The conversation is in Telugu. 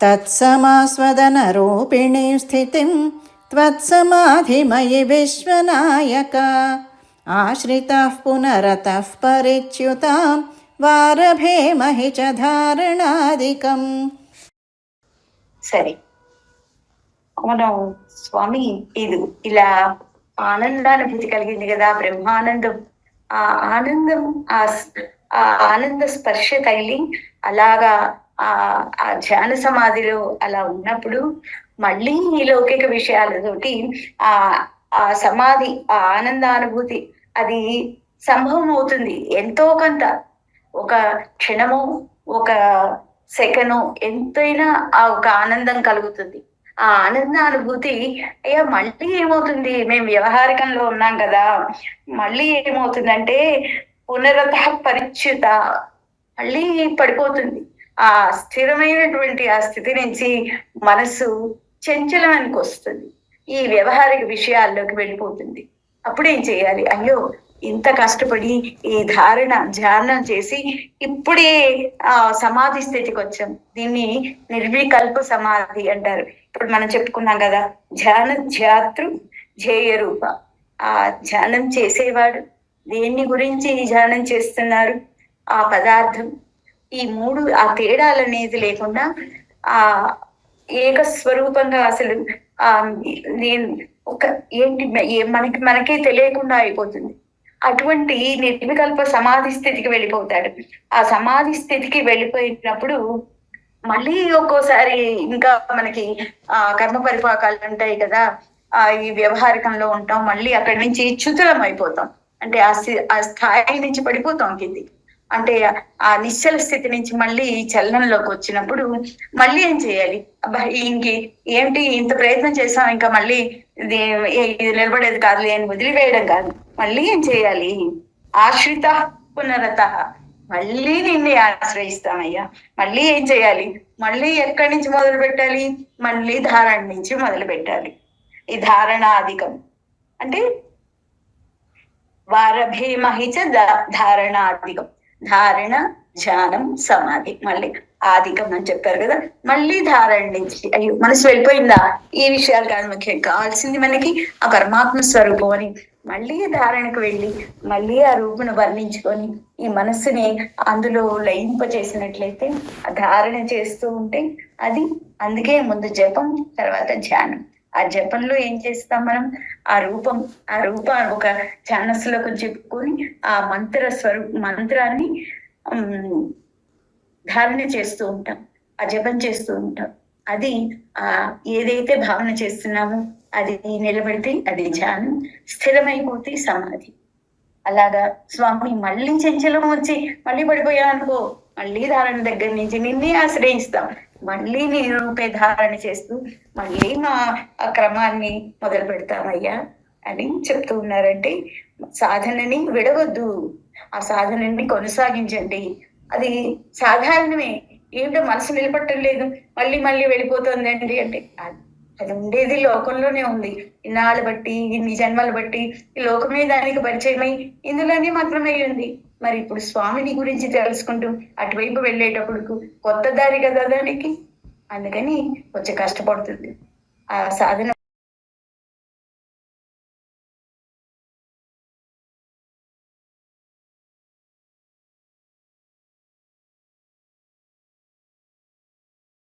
तत्समास्वदनरूपिणीं स्थितिं त्वत्समाधिमयि विश्वनायक आश्रितः पुनरतः परिच्युतां वारभेमहि च धारणादिकम् సరే మనం స్వామి ఇది ఇలా ఆనందానుభూతి కలిగింది కదా బ్రహ్మానందం ఆ ఆనందం ఆ స్- ఆ ఆనంద స్పర్శ తగిలి అలాగా ఆ ఆ ధ్యాన సమాధిలో అలా ఉన్నప్పుడు మళ్ళీ ఈ లౌకిక విషయాలతోటి ఆ ఆ సమాధి ఆ ఆనందానుభూతి అది సంభవం అవుతుంది ఎంతో కొంత. ఒక క్షణము ఒక సెకను ఎంతైనా ఆ ఒక ఆనందం కలుగుతుంది. ఆ ఆనంద అనుభూతి అయ్యా మళ్ళీ ఏమవుతుంది? మేము వ్యవహారికంలో ఉన్నాం కదా. మళ్ళీ ఏమవుతుందంటే పునరత పరిచ్యుత మళ్ళీ పడిపోతుంది. ఆ స్థిరమైనటువంటి ఆ స్థితి నుంచి మనసు చంచలానికి వస్తుంది. ఈ వ్యవహారిక విషయాల్లోకి వెళ్ళిపోతుంది. అప్పుడు ఏం చేయాలి? అయ్యో ఇంత కష్టపడి ఈ ధారణ ధ్యానం చేసి ఇప్పుడే ఆ సమాధి స్థితికి వచ్చాం. దీన్ని నిర్వికల్ప సమాధి అంటారు. ఇప్పుడు మనం చెప్పుకున్నాం కదా ధ్యాన ధ్యాతృ ధ్యేయ రూప. ఆ ధ్యానం చేసేవాడు దేన్ని గురించి ధ్యానం చేస్తున్నారు? ఆ పదార్థం ఈ మూడు ఆ తేడాలు అనేది లేకుండా ఆ ఏక స్వరూపంగా అసలు ఆ నేను ఒక ఏంటి మనకి మనకే తెలియకుండా అయిపోతుంది. అటువంటి నిర్వికల్ప సమాధి స్థితికి వెళ్ళిపోతాడు. ఆ సమాధి స్థితికి వెళ్ళిపోయినప్పుడు మళ్ళీ ఒక్కోసారి ఇంకా మనకి ఆ కర్మ పరిపాకాలు ఉంటాయి కదా ఆ ఈ వ్యవహారికంలో ఉంటాం. మళ్ళీ అక్కడి నుంచి చ్యుతులం అయిపోతాం. అంటే ఆ స్థి- ఆ స్థాయి నుంచి పడిపోతాం కింది అంటే ఆ నిశ్చల స్థితి నుంచి మళ్ళీ చలనంలోకి వచ్చినప్పుడు మళ్ళీ ఏం చేయాలి? ఇంకి ఏంటి ఇంత ప్రయత్నం చేసాం ఇంకా మళ్ళీ ఇది ఇది నిలబడేది కాదులే అని వదిలివేయడం కాదు. మళ్ళీ ఏం చేయాలి? ఆశ్రిత పునరత. మళ్ళీ నిన్నే ఆశ్రయిస్తామయ్యా మళ్ళీ ఏం చేయాలి? మళ్ళీ ఎక్కడి నుంచి మొదలు పెట్టాలి? మళ్ళీ ధారణ నుంచి మొదలు పెట్టాలి. ఈ ధారణ అధికం అంటే వారభీమహిచ చ ధా- ధారణాధికం. ధారణ ధ్యానం సమాధి. మళ్ళీ ఆధికం అని చెప్పారు కదా. మళ్ళీ ధారణ నుంచి. అయ్యో మనసు వెళ్ళిపోయిందా? ఈ విషయాలు కాదు ముఖ్యం. కావాల్సింది మనకి ఆ పరమాత్మ స్వరూపం అని. మళ్ళీ ధారణకు వెళ్ళి మళ్ళీ ఆ రూపును వర్ణించుకొని ఈ మనస్సుని అందులో లయింప చేసినట్లయితే ఆ ధారణ చేస్తూ ఉంటే అది అందుకే ముందు జపం తర్వాత ధ్యానం. ఆ జపంలో ఏం చేస్తాం మనం? ఆ రూపం ఆ రూపం ఒక ధ్యాన చెప్పుకొని ఆ మంత్ర స్వరూప మంత్రాన్ని ధారణ చేస్తూ ఉంటాం. ఆ జపం చేస్తూ ఉంటాం. అది ఆ ఏదైతే భావన చేస్తున్నామో అది నిలబడితే అది ధ్యానం స్థిరమైపోతే సమాధి. అలాగా స్వామి మళ్ళీ చెంచలం వచ్చి మళ్ళీ పడిపోయా అనుకో మళ్ళీ ధారణ దగ్గర నుంచి నిన్నే ఆశ్రయిస్తాం. మళ్ళీ నీ రూపే ధారణ చేస్తూ మళ్ళీ మా ఆ క్రమాన్ని మొదలు పెడతామయ్యా అని చెప్తూ ఉన్నారంటే సాధనని విడవద్దు. ఆ సాధనని కొనసాగించండి. అది సాధారణమే. ఏమిటో మనసు నిలబట్టడం లేదు మళ్ళీ మళ్ళీ వెళ్ళిపోతుందండి అంటే అది ఉండేది లోకంలోనే ఉంది. ఇన్నాళ్ళు బట్టి ఇన్ని జన్మలు బట్టి ఈ లోకమే దానికి పరిచయమై ఇందులోనే మాత్రమే ఉంది. మరి ఇప్పుడు స్వామిని గురించి తెలుసుకుంటూ అటువైపు వెళ్ళేటప్పుడు కొత్త దారి కదా దానికి? అందుకని కొంచెం కష్టపడుతుంది. ఆ సాధన